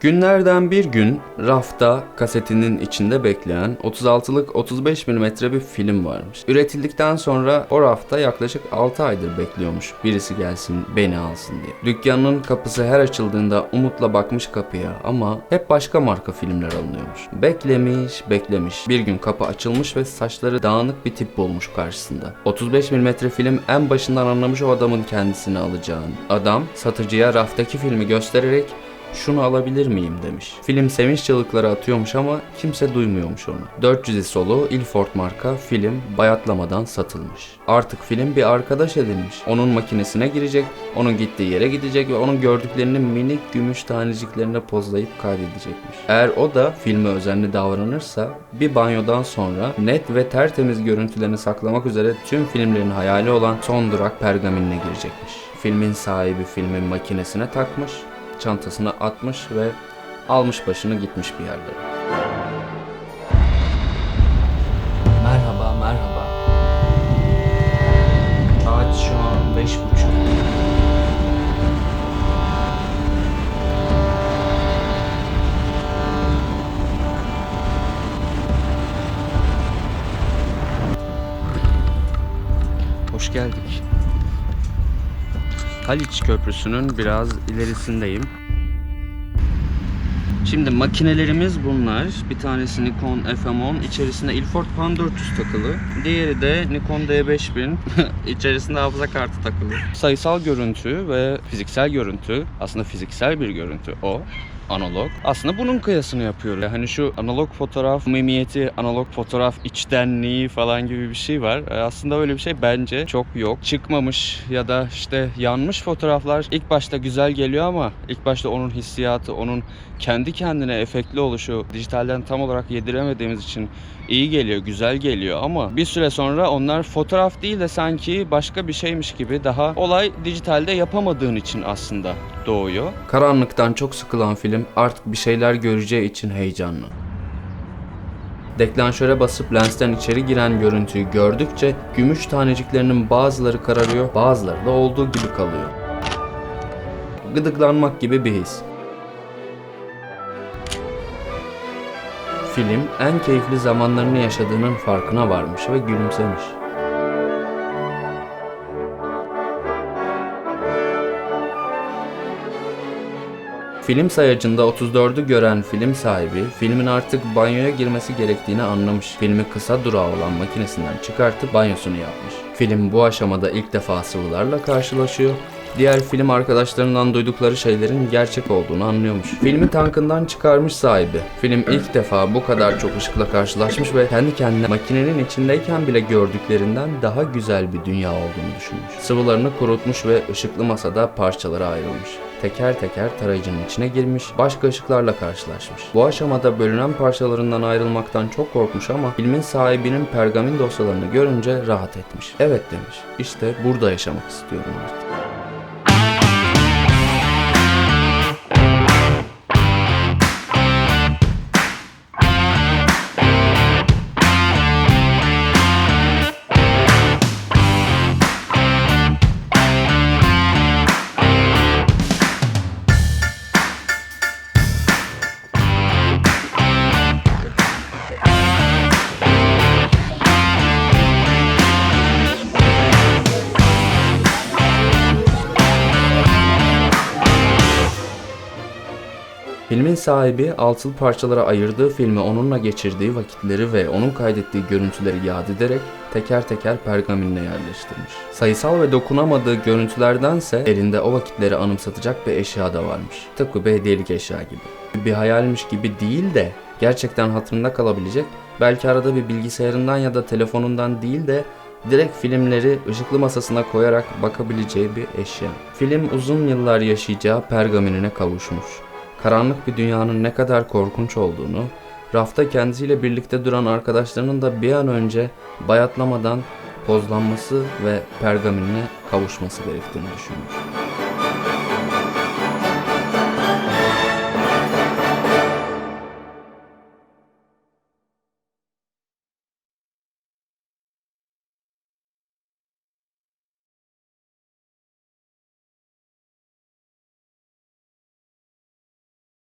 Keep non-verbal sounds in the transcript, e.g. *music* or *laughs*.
Günlerden bir gün rafta kasetinin içinde bekleyen 36'lık 35 mm bir film varmış. Üretildikten sonra o rafta yaklaşık 6 aydır bekliyormuş birisi gelsin beni alsın diye. Dükkanın kapısı her açıldığında umutla bakmış kapıya ama hep başka marka filmler alınıyormuş. Beklemiş beklemiş bir gün kapı açılmış ve saçları dağınık bir tip bulmuş karşısında. 35 mm film en başından anlamış o adamın kendisini alacağını. Adam satıcıya raftaki filmi göstererek şunu alabilir miyim demiş. Film sevinç çığlıkları atıyormuş ama kimse duymuyormuş onu. 400 ISO'lu Ilford marka film bayatlamadan satılmış. Artık film bir arkadaş edinmiş. Onun makinesine girecek, onun gittiği yere gidecek ve onun gördüklerini minik gümüş taneciklerine pozlayıp kaydedecekmiş. Eğer o da filme özenli davranırsa bir banyodan sonra net ve tertemiz görüntülerini saklamak üzere tüm filmlerin hayali olan son durak pergaminine girecekmiş. Filmin sahibi filmin makinesine takmış, çantasına atmış ve almış başını gitmiş bir yerlere. Haliç Köprüsü'nün biraz ilerisindeyim. Şimdi makinelerimiz bunlar. Bir tanesi Nikon FM10, içerisinde Ilford Pan 400 takılı. Diğeri de Nikon D5000, *laughs* içerisinde hafıza kartı takılı. Sayısal görüntü ve fiziksel görüntü, aslında fiziksel bir görüntü o analog. Aslında bunun kıyasını yapıyor. Hani şu analog fotoğraf memiyeti, analog fotoğraf içtenliği falan gibi bir şey var. E, Aslında öyle bir şey bence çok yok. Çıkmamış ya da işte yanmış fotoğraflar ilk başta güzel geliyor ama ilk başta onun hissiyatı, onun kendi kendine efektli oluşu dijitalden tam olarak yediremediğimiz için iyi geliyor, güzel geliyor ama bir süre sonra onlar fotoğraf değil de sanki başka bir şeymiş gibi daha olay dijitalde yapamadığın için aslında doğuyor. Karanlıktan çok sıkılan film artık bir şeyler göreceği için heyecanlı. Deklanşöre basıp lensten içeri giren görüntüyü gördükçe gümüş taneciklerinin bazıları kararıyor, bazıları da olduğu gibi kalıyor. Gıdıklanmak gibi bir his. Film en keyifli zamanlarını yaşadığının farkına varmış ve gülümsemiş. Film sayacında 34'ü gören film sahibi filmin artık banyoya girmesi gerektiğini anlamış. Filmi kısa durağı olan makinesinden çıkartıp banyosunu yapmış. Film bu aşamada ilk defa sıvılarla karşılaşıyor. Diğer film arkadaşlarından duydukları şeylerin gerçek olduğunu anlıyormuş. Filmi tankından çıkarmış sahibi. Film ilk defa bu kadar çok ışıkla karşılaşmış ve kendi kendine makinenin içindeyken bile gördüklerinden daha güzel bir dünya olduğunu düşünmüş. Sıvılarını kurutmuş ve ışıklı masada parçalara ayrılmış teker teker tarayıcının içine girmiş, başka ışıklarla karşılaşmış. Bu aşamada bölünen parçalarından ayrılmaktan çok korkmuş ama filmin sahibinin pergamin dosyalarını görünce rahat etmiş. Evet demiş, işte burada yaşamak istiyorum artık. Filmin sahibi altılı parçalara ayırdığı filmi onunla geçirdiği vakitleri ve onun kaydettiği görüntüleri yad ederek teker teker pergaminine yerleştirmiş. Sayısal ve dokunamadığı görüntülerdense elinde o vakitleri anımsatacak bir eşya da varmış. Tıpkı bir hediyelik eşya gibi. Bir hayalmiş gibi değil de gerçekten hatırında kalabilecek, belki arada bir bilgisayarından ya da telefonundan değil de direkt filmleri ışıklı masasına koyarak bakabileceği bir eşya. Film uzun yıllar yaşayacağı pergaminine kavuşmuş karanlık bir dünyanın ne kadar korkunç olduğunu, rafta kendisiyle birlikte duran arkadaşlarının da bir an önce bayatlamadan pozlanması ve pergaminine kavuşması gerektiğini düşünmüş.